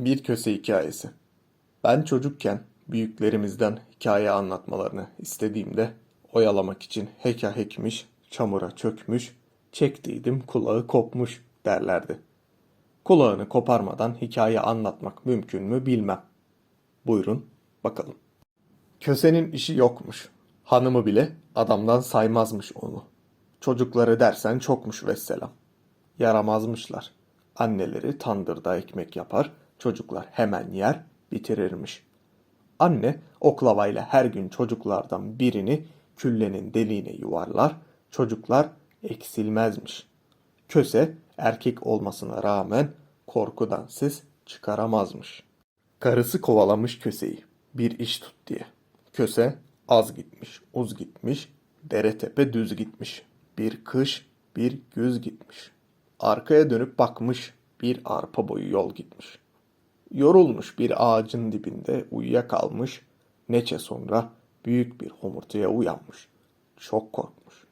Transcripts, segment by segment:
Bir Köse Hikayesi Ben çocukken büyüklerimizden hikaye anlatmalarını istediğimde oyalamak için heka hekmiş, çamura çökmüş, çektiydim kulağı kopmuş derlerdi. Kulağını koparmadan hikaye anlatmak mümkün mü bilmem. Buyurun bakalım. Kösenin işi yokmuş. Hanımı bile adamdan saymazmış onu. Çocukları dersen çokmuş vesselam. Yaramazmışlar. Anneleri tandırda ekmek yapar, çocuklar hemen yer, bitirirmiş. Anne oklavayla her gün çocuklardan birini küllenin deliğine yuvarlar, çocuklar eksilmezmiş. Köse erkek olmasına rağmen korkudan ses çıkaramazmış. Karısı kovalamış köseyi bir iş tut diye. Köse az gitmiş, uz gitmiş, dere tepe düz gitmiş. Bir kış, bir güz gitmiş. Arkaya dönüp bakmış, bir arpa boyu yol gitmiş. Yorulmuş bir ağacın dibinde uyuyakalmış, neçe sonra büyük bir homurtuya uyanmış. Çok korkmuş.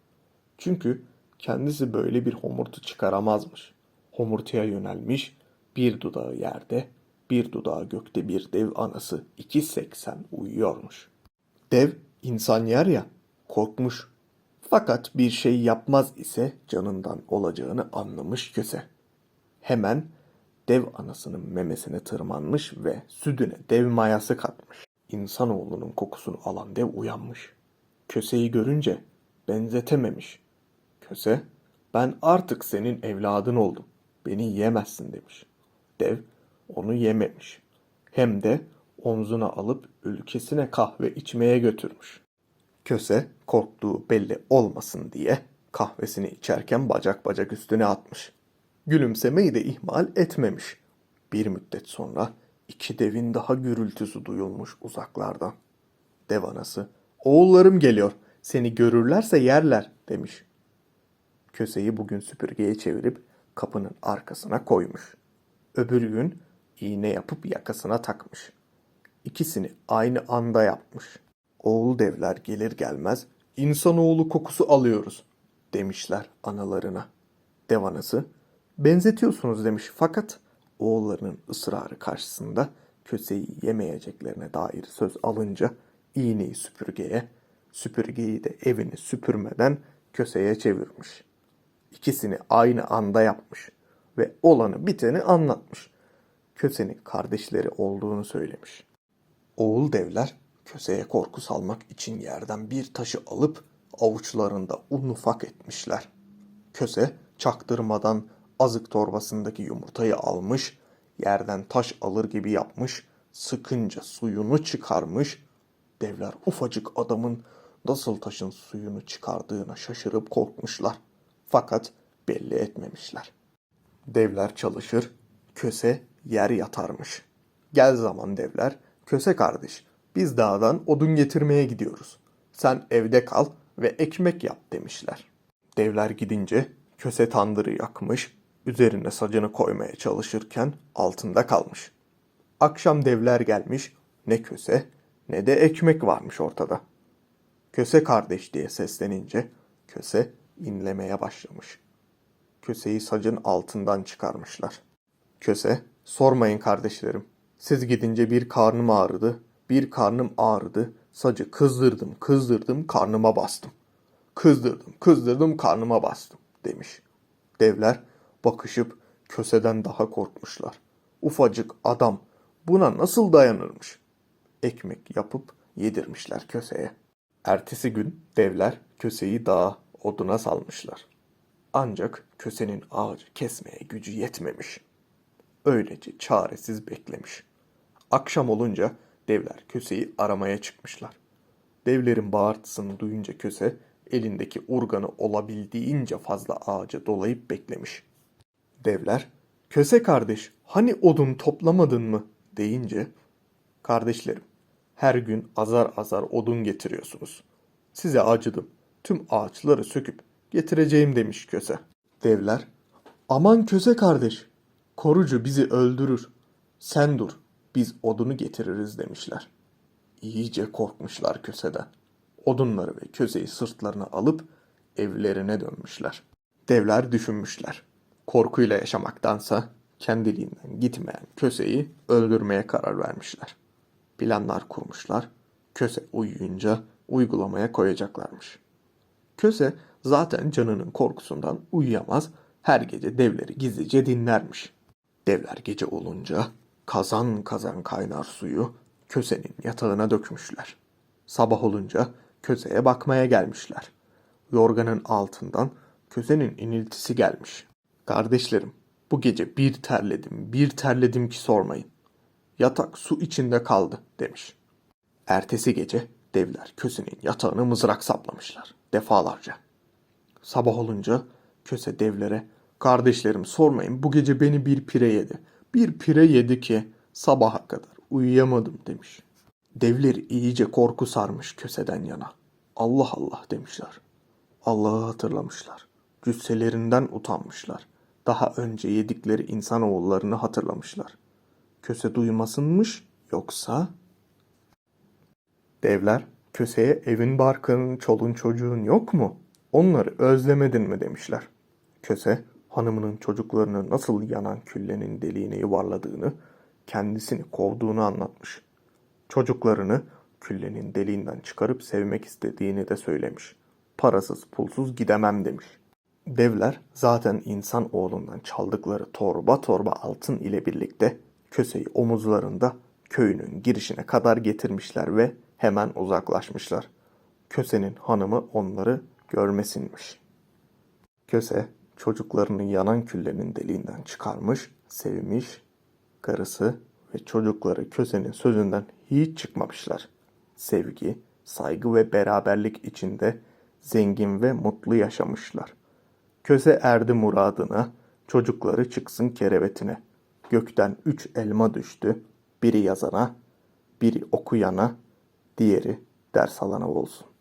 Çünkü kendisi böyle bir homurtu çıkaramazmış. Homurtuya yönelmiş, bir dudağı yerde, bir dudağı gökte bir dev anası 2.80 uyuyormuş. Dev insan yer ya, korkmuş. Fakat bir şey yapmaz ise canından olacağını anlamış köse. Hemen dev anasının memesine tırmanmış ve sütüne dev mayası katmış. İnsanoğlunun kokusunu alan dev uyanmış. Köseyi görünce benzetememiş. Köse, ben artık senin evladın oldum. Beni yiyemezsin demiş. Dev onu yememiş. Hem de omzuna alıp ülkesine kahve içmeye götürmüş. Köse korktuğu belli olmasın diye kahvesini içerken bacak bacak üstüne atmış. Gülümsemeyi de ihmal etmemiş. Bir müddet sonra iki devin daha gürültüsü duyulmuş uzaklardan. Dev anası, oğullarım geliyor, seni görürlerse yerler demiş. Köseyi bugün süpürgeye çevirip kapının arkasına koymuş. Öbür gün iğne yapıp yakasına takmış. İkisini aynı anda yapmış. Oğul devler gelir gelmez insanoğlu kokusu alıyoruz demişler analarına. Dev anası benzetiyorsunuz demiş fakat oğullarının ısrarı karşısında köseyi yemeyeceklerine dair söz alınca iğneyi süpürgeye, süpürgeyi de evini süpürmeden köseye çevirmiş. İkisini aynı anda yapmış ve olanı biteni anlatmış. Kösenin kardeşleri olduğunu söylemiş. Oğul devler köseye korku salmak için yerden bir taşı alıp avuçlarında un ufak etmişler. Köse çaktırmadan azık torbasındaki yumurtayı almış, yerden taş alır gibi yapmış, sıkınca suyunu çıkarmış. Devler ufacık adamın nasıl taşın suyunu çıkardığına şaşırıp korkmuşlar. Fakat belli etmemişler. Devler çalışır, köse yer yatarmış. Gel zaman devler, köse kardeş, biz dağdan odun getirmeye gidiyoruz. Sen evde kal ve ekmek yap demişler. Devler gidince köse tandırı yakmış, üzerine sacını koymaya çalışırken altında kalmış. Akşam devler gelmiş, ne köse ne de ekmek varmış ortada. Köse kardeş diye seslenince köse inlemeye başlamış. Köseyi sacın altından çıkarmışlar. Köse, sormayın kardeşlerim. Siz gidince bir karnım ağrıdı, bir karnım ağrıdı. Sacı kızdırdım, kızdırdım, karnıma bastım. Kızdırdım, kızdırdım, karnıma bastım demiş. Devler bakışıp köseden daha korkmuşlar. Ufacık adam buna nasıl dayanırmış? Ekmek yapıp yedirmişler köseye. Ertesi gün devler köseyi dağa oduna salmışlar. Ancak kösenin ağacı kesmeye gücü yetmemiş. Öylece çaresiz beklemiş. Akşam olunca devler köseyi aramaya çıkmışlar. Devlerin bağırtısını duyunca köse elindeki urganı olabildiğince fazla ağaca dolayıp beklemiş. Devler, köse kardeş hani odun toplamadın mı deyince, kardeşlerim her gün azar azar odun getiriyorsunuz. Size acıdım. Tüm ağaçları söküp getireceğim demiş köse. Devler, aman köse kardeş, korucu bizi öldürür. Sen dur, biz odunu getiririz demişler. İyice korkmuşlar köseden. Odunları ve köseyi sırtlarına alıp evlerine dönmüşler. Devler düşünmüşler. Korkuyla yaşamaktansa kendiliğinden gitmeyen köseyi öldürmeye karar vermişler. Planlar kurmuşlar. Köse uyuyunca uygulamaya koyacaklarmış. Köse zaten canının korkusundan uyuyamaz, her gece devleri gizlice dinlermiş. Devler gece olunca kazan kazan kaynar suyu kösenin yatağına dökmüşler. Sabah olunca köseye bakmaya gelmişler. Yorganın altından kösenin iniltisi gelmiş. Kardeşlerim, bu gece bir terledim, bir terledim ki sormayın. Yatak su içinde kaldı demiş. Ertesi gece devler kösenin yatağını mızrak saplamışlar defalarca. Sabah olunca köse devlere kardeşlerim sormayın bu gece beni bir pire yedi. Bir pire yedi ki sabaha kadar uyuyamadım demiş. Devleri iyice korku sarmış köseden yana. Allah Allah demişler. Allah'ı hatırlamışlar. Cüsselerinden utanmışlar. Daha önce yedikleri insanoğullarını hatırlamışlar. Köse duymasınmış yoksa... Devler, köseye evin barkın, çolun çocuğun yok mu? Onları özlemedin mi demişler. Köse, hanımının çocuklarını nasıl yanan küllenin deliğine yuvarladığını, kendisini kovduğunu anlatmış. Çocuklarını küllenin deliğinden çıkarıp sevmek istediğini de söylemiş. Parasız pulsuz gidemem demiş. Devler zaten insan oğlundan çaldıkları torba torba altın ile birlikte köseyi omuzlarında köyünün girişine kadar getirmişler ve hemen uzaklaşmışlar. Kösenin hanımı onları görmesinmiş. Köse çocuklarını yanan küllenin deliğinden çıkarmış, sevmiş, karısı ve çocukları kösenin sözünden hiç çıkmamışlar. Sevgi, saygı ve beraberlik içinde zengin ve mutlu yaşamışlar. Köse erdi muradına, çocukları çıksın kerevetine. Gökten üç elma düştü, biri yazana, biri okuyana, diğeri ders alana olsun.